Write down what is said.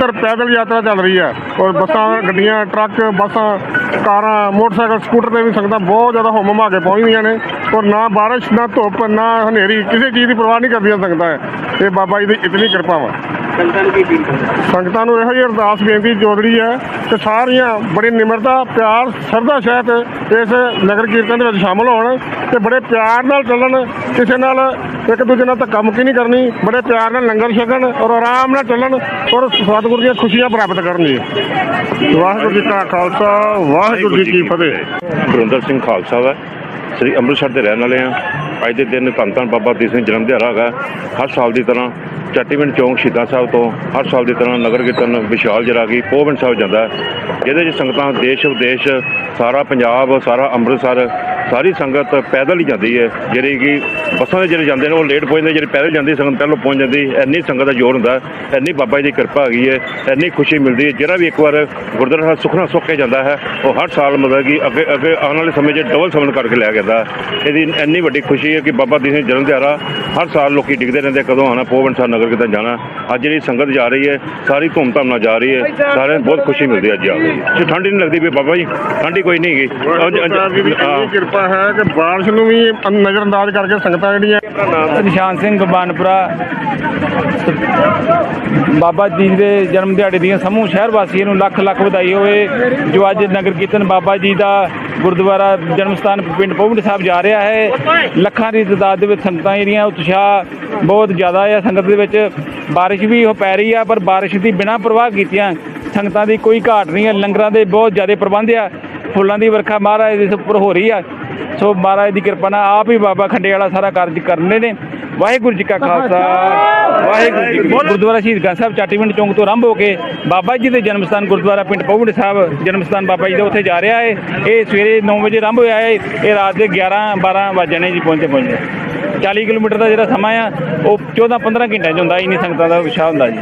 ਨਿਰੰਤਰ ਪੈਦਲ ਯਾਤਰਾ ਚੱਲ ਰਹੀ ਹੈ। ਔਰ ਬੱਸਾਂ, ਗੱਡੀਆਂ, ਟਰੱਕ, ਬੱਸਾਂ, ਕਾਰਾਂ, ਮੋਟਰਸਾਈਕਲ, ਸਕੂਟਰ ਤੇ ਵੀ ਸੰਗਤਾਂ ਬਹੁਤ ਜ਼ਿਆਦਾ ਹੁਮ ਕੇ ਪਹੁੰਚਦੀਆਂ ਨੇ। ਔਰ ਨਾ ਬਾਰਿਸ਼, ਨਾ ਧੁੱਪ, ਨਾ ਹਨੇਰੀ, ਕਿਸੇ ਚੀਜ਼ ਦੀ ਪਰਵਾਹ ਨਹੀਂ ਕਰਦੀਆਂ ਸੰਗਤਾਂ। ਇਹ ਬਾਬਾ ਜੀ ਦੀ ਇਤਨੀ ਕਿਰਪਾ ਵਾ। ਸੰਗਤਾਂ ਨੂੰ ਕੀ ਅਪੀਲ ਕਰਦੇ ਸੰਗਤਾਂ ਨੂੰ ਇਹੋ ਜਿਹੀ ਅਰਦਾਸ ਬੇਨਤੀ ਜੋਦੜੀ ਹੈ ਕਿ ਸਾਰੀਆਂ ਬੜੀ ਨਿਮਰਤਾ ਪਿਆਰ ਸਰਦਾ ਸਹਿਤ ਇਸ ਨਗਰ ਕੀਰਤਨ ਦੇ ਵਿੱਚ ਸ਼ਾਮਲ ਹੋਣ ਤੇ ਬੜੇ ਪਿਆਰ ਨਾਲ ਚੱਲਣ ਕਿਸੇ ਨਾਲ ਇੱਕ ਦੂਜੇ ਨਾਲ ਧੱਕਾ ਮੁੱਕੀ ਨਹੀਂ ਕਰਨੀ ਬੜੇ ਪਿਆਰ ਨਾਲ ਲੰਗਰ ਛਕਣ ਔਰ ਆਰਾਮ ਨਾਲ ਚੱਲਣ ਔਰ ਸਤਿਗੁਰੂ ਦੀਆਂ ਖੁਸ਼ੀਆਂ ਪ੍ਰਾਪਤ ਕਰਨ ਜੀ। ਵਾਹਿਗੁਰੂ ਜੀ ਕਾ ਖਾਲਸਾ ਵਾਹਿਗੁਰੂ ਜੀ ਕੀ ਫਤਿਹ। ਗੁਰਿੰਦਰ ਸਿੰਘ ਖਾਲਸਾ ਵਾ ਸ੍ਰੀ ਅੰਮ੍ਰਿਤਸਰ ਦੇ ਰਹਿਣ ਵਾਲੇ ਆ ਅੱਜ ਦੇ ਦਿਨ ਧੰਨ ਧੰਨ ਬਾਬਾ ਦੀਪ ਸਿੰਘ ਜਨਮ ਦਿਹਾੜਾ ਹੈਗਾ। ਹਰ ਸਾਲ ਦੀ ਤਰ੍ਹਾਂ ਚੱਟੀਵਿੰਡ ਚੌਂਕ ਸ਼ਹੀਦਾਂ ਸਾਹਿਬ ਤੋਂ ਹਰ ਸਾਲ ਦੀ ਤਰ੍ਹਾਂ ਨਗਰ ਕੀਰਤਨ ਵਿਸ਼ਾਲ ਜਰਾਗੀ ਪੋਵਨ ਸਾਹਿਬ ਜਾਂਦਾ ਹੈ, ਜਿਹਦੇ 'ਚ ਸੰਗਤਾਂ ਦੇਸ਼ ਵਿਦੇਸ਼ ਸਾਰਾ ਪੰਜਾਬ ਸਾਰਾ ਅੰਮ੍ਰਿਤਸਰ ਸਾਰੀ ਸੰਗਤ ਪੈਦਲ ਹੀ ਜਾਂਦੀ ਹੈ। ਜਿਹੜੀ ਕਿ ਬੱਸਾਂ ਦੇ ਜਿਹੜੇ ਜਾਂਦੇ ਨੇ ਉਹ ਲੇਟ ਪਹੁੰਚਦੇ ਜਿਹੜੇ ਪੈਦਲ ਜਾਂਦੀ ਸੰਗਤ ਪਹਿਲਾਂ ਪਹੁੰਚ ਜਾਂਦੀ। ਇੰਨੀ ਸੰਗਤ ਦਾ ਜੋਰ ਹੁੰਦਾ ਇੰਨੀ ਬਾਬਾ ਜੀ ਦੀ ਕਿਰਪਾ ਹੈਗੀ ਹੈ ਇੰਨੀ ਖੁਸ਼ੀ ਮਿਲਦੀ ਹੈ। ਜਿਹੜਾ ਵੀ ਇੱਕ ਵਾਰ ਗੁਰਦੁਆਰਾ ਸਾਹਿਬ ਸੁਖਨਾ ਸੁੱਖ ਕੇ ਜਾਂਦਾ ਹੈ ਉਹ ਹਰ ਸਾਲ ਮਤਲਬ ਕਿ ਅੱਗੇ ਅੱਗੇ ਆਉਣ ਵਾਲੇ ਸਮੇਂ 'ਚ ਡਬਲ ਸਮਨ ਕਰਕੇ ਲਿਆ ਜਾਂਦਾ। ਇਹਦੀ ਇੰਨੀ ਵੱਡੀ ਖੁਸ਼ੀ ਹੈ ਕਿ ਬਾਬਾ ਦੀਪ ਸਿੰਘ ਜਨਮ ਦਿਹਾੜਾ ਹਰ ਸਾਲ ਲੋਕੀ ਡਿੱਗਦੇ ਰਹਿੰਦੇ ਕਦੋਂ ਆਣਾ ਪੋਵਨ ਸਾਹਿਬ ਨਗਰ ਕਿਤੇ ਜਾਣਾ। ਅੱਜ ਜਿਹੜੀ ਸੰਗਤ ਜਾ ਰਹੀ ਹੈ ਸਾਰੀ ਧੂਮਧਾਮ ਨਾਲ ਜਾ ਰਹੀ ਹੈ। ਸਾਰਿਆਂ ਨੂੰ ਬਹੁਤ ਖੁਸ਼ੀ ਮਿਲਦੀ ਹੈ ਅੱਜ ਆ ਕੇ। ਠੰਡ ਨਹੀਂ ਲੱਗਦੀ ਵੀ ਬਾਬਾ ਜੀ ਠੰਡੀ ਕੋਈ ਨਹੀਂ ਹੈਗੀ। ਅੱਜ- ਅੱਜ- ਹੈ ਕਿ ਬਾਰਿਸ਼ ਨੂੰ ਵੀ ਨਜ਼ਰ ਅੰਦਾਜ਼ ਕਰਕੇ ਸੰਗਤਾਂ ਜਿਹੜੀਆਂ ਨਿਸ਼ਾਨ ਸਿੰਘ ਬਾਨਪੁਰਾ, ਬਾਬਾ ਜੀ ਦੇ ਜਨਮ ਦਿਹਾੜੇ ਦੀਆਂ ਸਮੂਹ ਸ਼ਹਿਰ ਵਾਸੀਆਂ ਨੂੰ ਲੱਖ ਲੱਖ ਵਧਾਈ ਹੋਵੇ, ਜੋ ਅੱਜ ਨਗਰ ਕੀਰਤਨ ਬਾਬਾ ਜੀ ਦਾ ਗੁਰਦੁਆਰਾ ਜਨਮ ਸਥਾਨ ਪਿੰਡ ਪੌਂਡ ਸਾਹਿਬ ਜਾ ਰਿਹਾ ਹੈ। ਲੱਖਾਂ ਦੀ ਤਦਾਦ ਦੇ ਵਿੱਚ ਸੰਗਤਾਂ ਜਿਹੜੀਆਂ, ਉਤਸ਼ਾਹ ਬਹੁਤ ਜ਼ਿਆਦਾ ਹੈ ਸੰਗਤ ਦੇ ਵਿੱਚ। ਬਾਰਿਸ਼ ਵੀ ਉਹ ਪੈ ਰਹੀ ਆ, ਪਰ ਬਾਰਿਸ਼ ਦੀ ਬਿਨਾਂ ਪ੍ਰਵਾਹ ਕੀਤੀਆਂ ਸੰਗਤਾਂ ਦੀ ਕੋਈ ਘਾਟ ਨਹੀਂ ਹੈ ਲੰਗਰਾਂ ਦੇ ਬਹੁਤ ਜ਼ਿਆਦਾ ਪ੍ਰਬੰਧ ਆ। ਫੁੱਲਾਂ ਦੀ ਵਰਖਾ ਮਹਾਰਾਜ ਦੇ ਉੱਪਰ ਹੋ ਰਹੀ ਆ। ਸੋ ਮਹਾਰਾਜ ਦੀ ਕਿਰਪਾ ਨਾਲ ਆਪ ਹੀ ਬਾਬਾ ਖੰਡੇ ਵਾਲਾ ਸਾਰਾ ਕਾਰਜ ਕਰਨੇ ਨੇ। ਵਾਹਿਗੁਰੂ ਜੀ ਕਾ ਖਾਲਸਾ, ਵਾਹਿਗੁਰੂ ਜੀ ਗੁਰਦੁਆਰਾ ਸ਼ਹੀਦ ਗੰਜ ਸਾਹਿਬ, ਚਾਟੀਵਿੰਡ ਚੌਂਕ ਤੋਂ ਆਰੰਭ ਹੋ ਕੇ ਬਾਬਾ ਜੀ ਦੇ ਜਨਮ ਸਥਾਨ, ਗੁਰਦੁਆਰਾ ਪਿੰਡ ਪੌਂਡ ਸਾਹਿਬ ਜਨਮ ਸਥਾਨ ਬਾਬਾ ਜੀ ਦਾ ਉੱਥੇ ਜਾ ਰਿਹਾ ਹੈ ਇਹ ਸਵੇਰੇ 9 ਵਜੇ ਆਰੰਭ ਹੋਇਆ ਹੈ ਇਹ ਰਾਤ ਦੇ 11 12 ਵਜੇ ਨੇ ਜੀ, ਪਹੁੰਚੇ ਪਹੁੰਚੇ। 40 ਕਿਲੋਮੀਟਰ ਦਾ ਜਿਹੜਾ ਸਮਾਂ ਆ, ਉਹ 14 15 ਘੰਟਿਆਂ 'ਚ ਹੁੰਦਾ, ਇੰਨੀ ਸੰਗਤਾਂ ਦਾ ਵਿਸ਼ਾ ਹੁੰਦਾ ਜੀ।